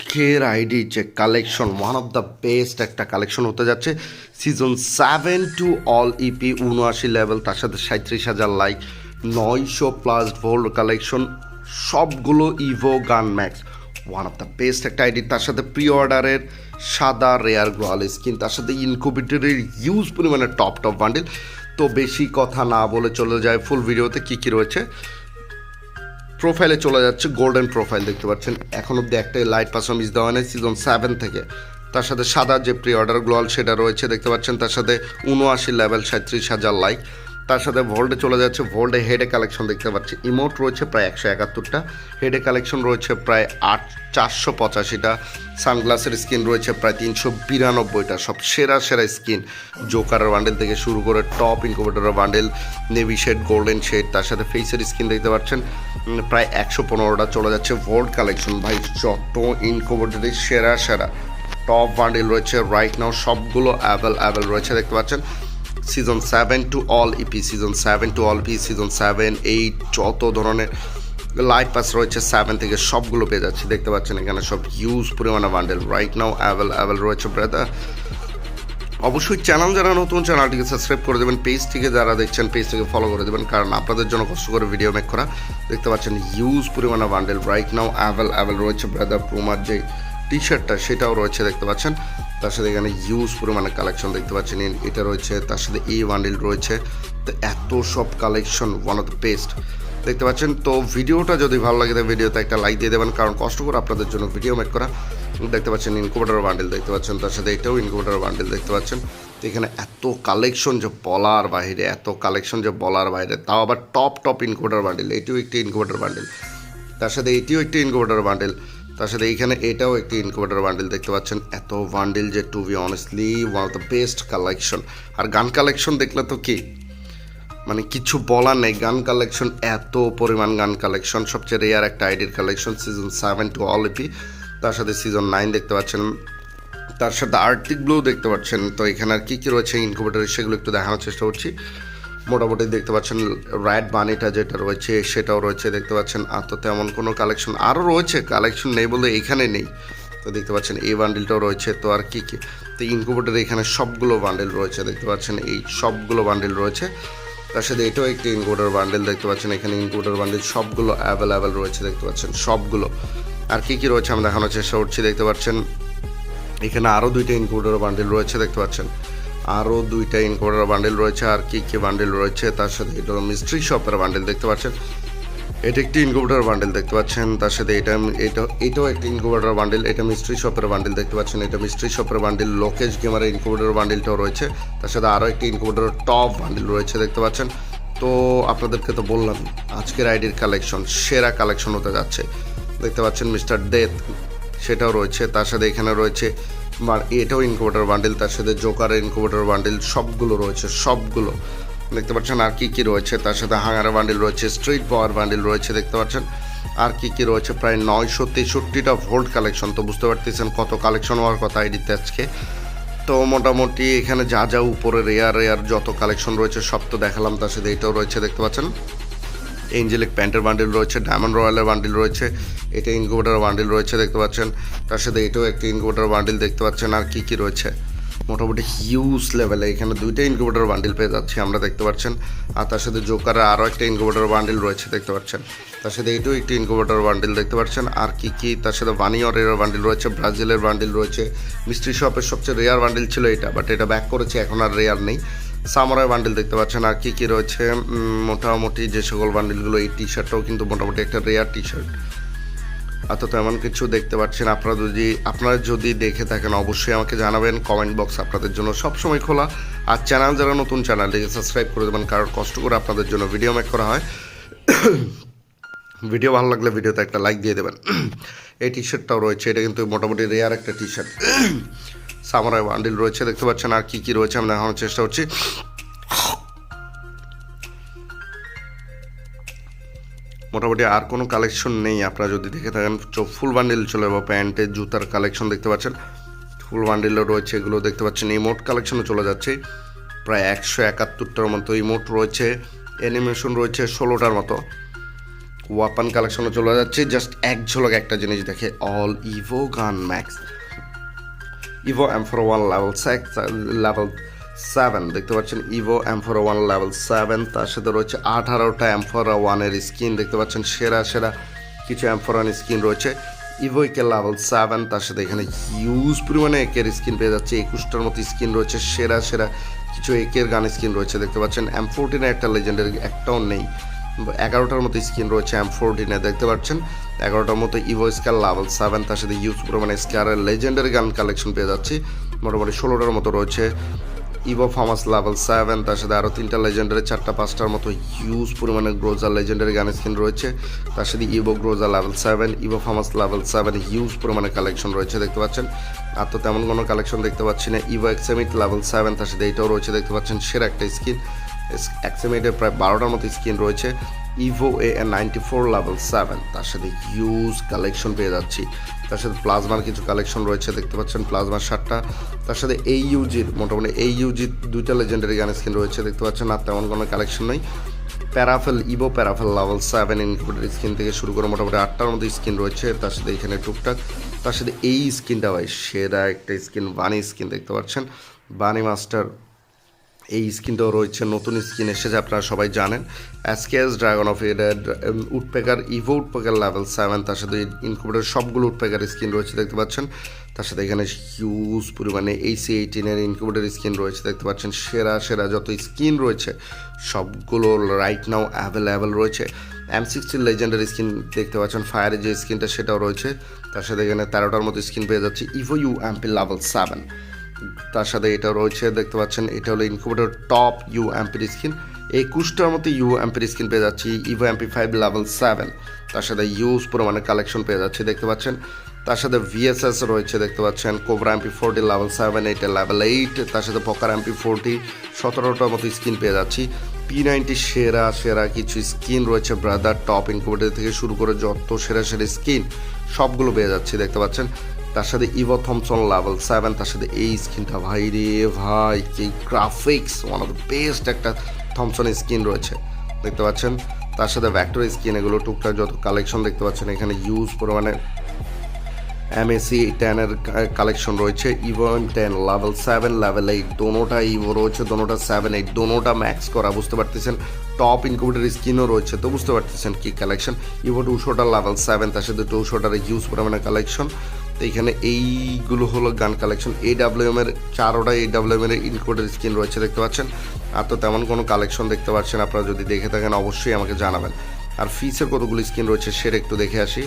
আজকের আইডি যে collection one of the best একটা কালেকশন হতে যাচ্ছে। Season seven to all EP উনআশি লেভেল তার সাথে সাঁত্রিশ হাজার লাইক নয়শো প্লাস ভোল্ড কালেকশন সবগুলো evo gun max one of the best একটা আইডি তার সাথে প্রি অর্ডারের সাদা রেয়ার গ্রোয়াল স্কিন তার সাথে ইনকুবিটরের ইউজ পরিমাণে টপ টপ বান্ডিল তো বেশি কথা না বলে চলে যায় ফুল ভিডিওতে কী কী রয়েছে? প্রোফাইলে চলে যাচ্ছে গোল্ডেন প্রোফাইল দেখতে পাচ্ছেন। এখন অব্দি একটাই লাইট পারফরমেন্স দেওয়া নেই সিজন সেভেন থেকে। তার সাথে সাদা যে প্রি অর্ডার গ্লোয়াল সেটা রয়েছে, দেখতে পাচ্ছেন। তার সাথে উনআশি লেভেল সাঁত্রিশ হাজার লাইক তার সাথে ভোল্ডে চলে যাচ্ছে। ভোল্ডে হেডে কালেকশন দেখতে পাচ্ছি। ইমোট রয়েছে প্রায় একশো একাত্তরটা। হেডে কালেকশন রয়েছে প্রায় আট, চারশো পঁচাশিটা। সানগ্লাসের স্কিন রয়েছে প্রায় তিনশো বিরানব্বইটা। সব সেরা সেরা স্কিন জোকারের বান্ডেল থেকে শুরু করে top ইনকুবেটরের bundle navy shade golden shade তার সাথে ফেসের স্কিন দেখতে পাচ্ছেন। প্রায় একশো পনেরোটা চলে যাচ্ছে ভোল্ড কালেকশন ভাই, যত ইনকুবেটরের সেরা সেরা। টপ বান্ডেল রয়েছে রাইট নাও সবগুলো অ্যাভেল অ্যাভেল রয়েছে, দেখতে পাচ্ছেন। Season seven to all EP season seven to all P season seven eight যত ধরনের লাইট পাস রয়েছে সেভেন থেকে সবগুলো পেয়ে যাচ্ছি। দেখতে পাচ্ছেন এখানে সব হিউজ পরিমাণে bundle right now avail avail রয়েছে ব্রাদার অবশ্যই চ্যানেল যারা নতুন চ্যানেলটিকে সাবস্ক্রাইব করে দেবেন। পেজটিকে যারা দেখছেন পেজটিকে ফলো করে দেবেন। কারণ আপনাদের জন্য কষ্ট করে ভিডিও মেক করা। দেখতে পাচ্ছেন হিউজ পরিমাণে bundle right now avail avail রয়েছে ব্রাদার প্রোমার যে টি শার্টটা সেটাও রয়েছে, দেখতে পাচ্ছেন। তার সাথে এখানে হিউজ পরিমাণে কালেকশন দেখতে পাচ্ছেন। এটা রয়েছে, তার সাথে এই বান্ডেল রয়েছে। তো এত সব collection one of the best দেখতে পাচ্ছেন, তো ভিডিওটা যদি ভালো লাগে তো ভিডিওতে একটা লাইক দিয়ে দেবেন। কারণ কষ্ট করে আপনাদের জন্য ভিডিও মেক করা। দেখতে পাচ্ছেন ইনকুবেটার বান্ডেল দেখতে পাচ্ছেন, তার সাথে এটাও ইনকুবেটার বান্ডেল দেখতে পাচ্ছেন। তো এখানে এত কালেকশন যে বলার বাইরে, এত কালেকশন যে বলার বাইরে, তাও আবার টপ টপ ইনকুবেটার বান্ডেল এটিও একটি ইনকুবেটার বান্ডেল তার সাথে এটিও একটি ইনকুবেটার বান্ডেল তার সাথে এইখানে এটাও একটি ইনকুবেটার বান্ডেল দেখতে পাচ্ছেন। এত বান্ডেল যে to be honestly one of the best collection R gun collection দেখলে তো কি? মানে কিছু বলার নেই। গান কালেকশন এত পরিমাণ গান কালেকশন সবচেয়ে রেয়ার একটা আইডির collection season seven to all EP তার সাথে সিজন নাইন দেখতে পাচ্ছেন। তার সাথে আর্টিক ব্লু দেখতে পাচ্ছেন। তো এখানে আর কী কী রয়েছে ইনকুবেটার সেগুলো একটু দেখানোর চেষ্টা করছি। মোটামুটি দেখতে পাচ্ছেন রাইট বানিটা যেটা রয়েছে, সেটাও রয়েছে, দেখতে পাচ্ছেন। আর তো তেমন কোনো কালেকশন আরও রয়েছে কালেকশন নেই বলে এখানে নেই। তো দেখতে পাচ্ছেন, এই বান্ডিলটাও রয়েছে। তো আর কী কী? তো ইনকুবেটার এখানে সবগুলো বান্ডেল রয়েছে, দেখতে পাচ্ছেন, এই সবগুলো বান্ডেল রয়েছে। তার সাথে এটাও একটি ইনকুবেটার বান্ডেল দেখতে পাচ্ছেন, এখানে ইনকুবেটার বান্ডেল সবগুলো অ্যাভেলেবেল রয়েছে, দেখতে পাচ্ছেন, সবগুলো। আর কী কী রয়েছে, আমি দেখানোর চেষ্টা করছি, দেখতে পাচ্ছেন। এখানে আরও দুইটা ইনকুবেটার বান্ডেল রয়েছে, দেখতে পাচ্ছেন। আরও দুইটা ইনকুবেটার বান্ডেল রয়েছে, আর কী কী বান্ডেল রয়েছে তার সাথে এটা মিস্ট্রি শপের বান্ডেল দেখতে পাচ্ছেন। এটা একটি ইনকুবেটার বান্ডেল দেখতে পাচ্ছেন, তার সাথে এটা এটা, এটাও একটি ইনকুবেটার বান্ডেল, এটা মিস্ট্রি শপের বান্ডেল দেখতে পাচ্ছেন, এটা মিস্ট্রি শপের বান্ডেল, লোকেশ গেমারের ইনকুবেটার বান্ডেলটাও রয়েছে, তার সাথে আরও একটি ইনকুবেটার টপ বান্ডেল রয়েছে দেখতে পাচ্ছেন। তো আপনাদেরকে তো বললাম, আজকের আইডির কালেকশন, সেরা কালেকশন হতে যাচ্ছে, দেখতে পাচ্ছেন মিস্টার ডেথ, সেটাও রয়েছে, তার সাথে এখানে রয়েছে এটাও ইনকুবেটার বান্ডেল তার সাথে জোকারের ইনকুবেটার বান্ডেল সবগুলো রয়েছে, সবগুলো। দেখতে পাচ্ছেন আর কী কী রয়েছে? তার সাথে হাঙারা বান্ডেল রয়েছে স্ট্রিট পাওয়ার বান্ডেল রয়েছে, দেখতে পাচ্ছেন। আর কী কী রয়েছে? প্রায় নয়শো তেষট্টিটা ভোল্ট কালেকশন তো বুঝতে পারতেছেন কত কালেকশন হওয়ার কথা আইডিতে আজকে। তো মোটামুটি এখানে যা যা উপরে রেয়ার রেয়ার যত কালেকশন রয়েছে, সব তো দেখালাম, তার সাথে এটাও রয়েছে, দেখতে পাচ্ছেন। এঞ্জেলিক প্যান্টের বান্ডিল রয়েছে ডায়মন্ড রয়্যালের বান্ডিল রয়েছে, এটা ইনকুবেটার বান্ডিল রয়েছে দেখতে পাচ্ছেন। তার সাথে এটাও একটি ইনকুবেটার বান্ডিল দেখতে পাচ্ছেন, আর কি কি রয়েছে? মোটামুটি হিউজ লেভেলে এখানে দুইটা ইনকুবেটার বান্ডিল পেয়ে যাচ্ছি আমরা দেখতে পাচ্ছেন। আর তার সাথে জোকারের আরও একটা ইনকুবেটার বান্ডিল রয়েছে দেখতে পাচ্ছেন। তার সাথে এটাও একটি ইনকুবেটার বান্ডিল দেখতে পাচ্ছেন, আর কি কি তার সাথে ভানিয়রের বান্ডিল রয়েছে ব্রাজিলের বান্ডিল রয়েছে। মিস্ট্রি শপের সবচেয়ে রেয়ার বান্ডিল ছিল এটা বাট এটা ব্যাক করেছে, এখন আর রেয়ার নেই। সামরাই বান্ডিল দেখতে পাচ্ছেন। আর কী কী রয়েছে? মোটামুটি যে সকল বান্ডিলগুলো এই টি শার্টটাও কিন্তু মোটামুটি একটা রেয়ার টি শার্ট অত এমন কিছু দেখতে পাচ্ছেন। আপনারা যদি আপনারা যদি দেখে থাকেন, অবশ্যই আমাকে জানাবেন। কমেন্ট বক্স আপনাদের জন্য সবসময় খোলা। আর চ্যানেল যারা নতুন চ্যানেলটিকে সাবস্ক্রাইব করে দেবেন। কারণ কষ্ট করে আপনাদের জন্য ভিডিও মেক করা হয়। ভিডিও ভালো লাগলে ভিডিওতে একটা লাইক দিয়ে দেবেন। এই টি শার্টটাও রয়েছে। এটা কিন্তু মোটামুটি রেয়ার একটা টি শার্ট সামারায় বান্ডিল রয়েছে, দেখতে পাচ্ছেন আর কি কি রয়েছে, আমি দেখানোর চেষ্টা করছি। মোটামুটি আর কোনো কালেকশন নেই, আপনারা যদি দেখে থাকেন ফুল বান্ডিল চলে যাব প্যান্টের জুতার কালেকশন দেখতে পাচ্ছেন। ফুল বান্ডিলও রয়েছে এগুলো, দেখতে পাচ্ছেন ইমোট কালেকশনও চলে যাচ্ছে। প্রায় একশো একাত্তরটার মতো ইমোট রয়েছে অ্যানিমেশন রয়েছে ষোলোটার মতো। ওয়াপান কালেকশনে চলে যাচ্ছে জাস্ট এক ঝলক একটা জিনিস দেখে all evo gun max evo M four one level six level seven দেখতে পাচ্ছেন evo M four one level seven তার সাথে রয়েছে আঠারোটা এম ফোর ওয়ানের স্কিন দেখতে পাচ্ছেন সেরা সেরা কিছু এম ফোর ওয়ান স্কিন রয়েছে। ইভো একে লেভেল সেভেন তার সাথে এখানে হিউজ পরিমাণে একের স্কিন পেয়ে যাচ্ছে। একুশটার মতো স্কিন রয়েছে, সেরা সেরা কিছু একের গান স্কিন রয়েছে। দেখতে পাচ্ছেন এম ফোরটিনে একটা লেজেন্ডের একটাও নেই। এগারোটার মতো স্কিন রয়েছে এম ফোরটিনে দেখতে পাচ্ছেন। এগারোটার মতো ইভো স্কার লাভেল সেভেন তার সাথে ইউজ পরিমাণে স্কারের লেজেন্ডারি গান কালেকশন পেয়ে যাচ্ছি। মোটামুটি ষোলোটার মতো রয়েছে ইভো ফার্মাস লেভেল সেভেন তার সাথে আরও তিনটা লেজেন্ডারি চারটা, পাঁচটার মতো হিউজ পরিমাণে গ্রোজা লেজেন্ডারি গান স্কিন রয়েছে। তার সাথে evo Groza level seven evo FAMAS level seven huge পরিমাণে কালেকশন রয়েছে, দেখতে পাচ্ছেন। আর তো তেমন কোনো কালেকশন দেখতে পাচ্ছি না। ইভো এক্সামিট লেভেল সেভেন তার সাথে এইটাও রয়েছে, দেখতে পাচ্ছেন, সেরা একটা স্কিন এক্সামিটের প্রায় বারোটার মতো স্কিন রয়েছে। Evo A ninety four level seven তার সাথে হিউজ কালেকশন পেয়ে যাচ্ছি। তার সাথে প্লাজমার কিছু কালেকশন রয়েছে, দেখতে পাচ্ছেন প্লাজমার শার্টটা। তার সাথে এই ইউজির মোটামুটি এই ইউজির দুইটা লেজেন্ডারি গান স্কিন রয়েছে, দেখতে পাচ্ছেন, আর তেমন কোনো কালেকশন নেই। Parafal evo Parafal level seven included skin থেকে শুরু করে মোটামুটি আটটার মতো স্কিন রয়েছে। তার সাথে এখানে টুকটাক। তার সাথে এই স্কিনটা ভাই, সেরা একটা স্কিন বানি স্কিন দেখতে পাচ্ছেন। বানি মাস্টার এই স্কিনটাও রয়েছে, নতুন স্কিন এসেছে, আপনারা সবাই জানেন। অ্যাসকেস dragon of aided woodpecker evo woodpecker level seven তার সাথে ইনকুবেটার সবগুলো উডপেকার স্কিন রয়েছে, দেখতে পাচ্ছেন। তার সাথে এখানে হিউজ পরিমাণে এইসি এইটিনের ইনকুবেটার স্কিন রয়েছে, দেখতে পাচ্ছেন। সেরা সেরা যত স্কিন রয়েছে, সবগুলো রাইট নাও অ্যাভেলেবেল রয়েছে। এম সিক্সটির লেজেন্ডারি স্কিন দেখতে পাচ্ছেন ফায়ারের যে স্কিনটা সেটাও রয়েছে। তার সাথে এখানে তেরোটার মতো স্কিন পেয়ে যাচ্ছে evo U MP level seven তার সাথে এটা রয়েছে, দেখতে পাচ্ছেন, এটা হলো ইনকুবেটর টপ ইউ অ্যাম্পির স্কিন একুশটার মতো ইউ অ্যাম্পির স্কিন পেয়ে যাচ্ছি evo MP five level seven তার সাথে ইউজ পরিমাণে কালেকশন পেয়ে যাচ্ছে, দেখতে পাচ্ছেন। তার সাথে ভিএসএস রয়েছে, দেখতে পাচ্ছেন cobra MP forty level seven এইটা লেভেল এইট তার সাথে পকার এমপি ফোরটি সতেরোটার মতো স্কিন পেয়ে যাচ্ছি। পি নাইনটি সেরা সেরা কিছু স্কিন রয়েছে ব্রাদার টপ ইনকুবেটর থেকে শুরু করে যত সেরা সেরা স্কিন সবগুলো পেয়ে যাচ্ছি, দেখতে পাচ্ছেন। তার সাথে ইভো থমসন লেভেল সেভেন তার সাথে এই স্কিনটা ভাই রে ভাই, কি graphics one of the best একটা থমসন স্কিন রয়েছে। দেখতে পাচ্ছেন? তার সাথে ভ্যাক্টর স্কিন এগুলো টুকটাক যত কালেকশন দেখতে পাচ্ছেন, এখানে ইউজ পরিমাণে এমএসি টেনের কালেকশন রয়েছে। Even ten level seven level eight দোনোটা ইভো রয়েছে দোনোটা সেভেন এইট দোনোটা ম্যাক্স করা, বুঝতে পারতেছেন? টপ ইনকুবেটার স্কিনও রয়েছে, তো বুঝতে পারতেছেন কি কালেকশন ইভো টুশোটা লেভেল সেভেন তার সাথে টুশোটার ইউজ পরিমাণে কালেকশন তো এখানে এইগুলো হলো গান কালেকশন এ ডাব্লিউএম এর চারোটা এ ডাব্লিউএম এর ইনকোডের স্ক্রিন রয়েছে, দেখতে পাচ্ছেন? আর তো তেমন কোনো কালেকশন দেখতে পাচ্ছেন আপনারা যদি দেখে থাকেন, অবশ্যই আমাকে জানাবেন। আর ফিসের কতগুলো স্কিন রয়েছে সেটা একটু দেখে আসি।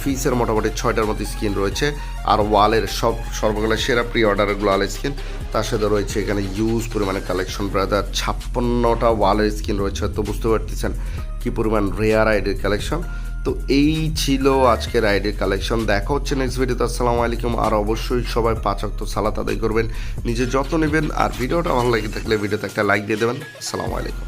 ফিসের মোটামুটি ছয়টার মতো স্কিন রয়েছে। আর ওয়ালের সব সর্বকালের সেরা প্রি অর্ডারের ওয়াল স্কিন তার সাথে রয়েছে এখানে ইউজ পরিমাণে কালেকশন ব্রাদার ছাপ্পান্নটা ওয়ালের স্কিন রয়েছে, তো বুঝতে পারতেছেন কী পরিমাণ রেয়ার আইডির কালেকশন তো এই ছিল আজকের রাইডের কালেকশন। দেখা হচ্ছে নেক্সট ভিডিওতে আসসালামু আলাইকুম। আর অবশ্যই সবাই পাঁচ অক্ত সালাত আদায় করবেন। নিজের যত্ন নেবেন। আর ভিডিওটা ভালো লাগে থাকলে ভিডিওতে একটা লাইক দিয়ে দেবেন। আসসালামু আলাইকুম।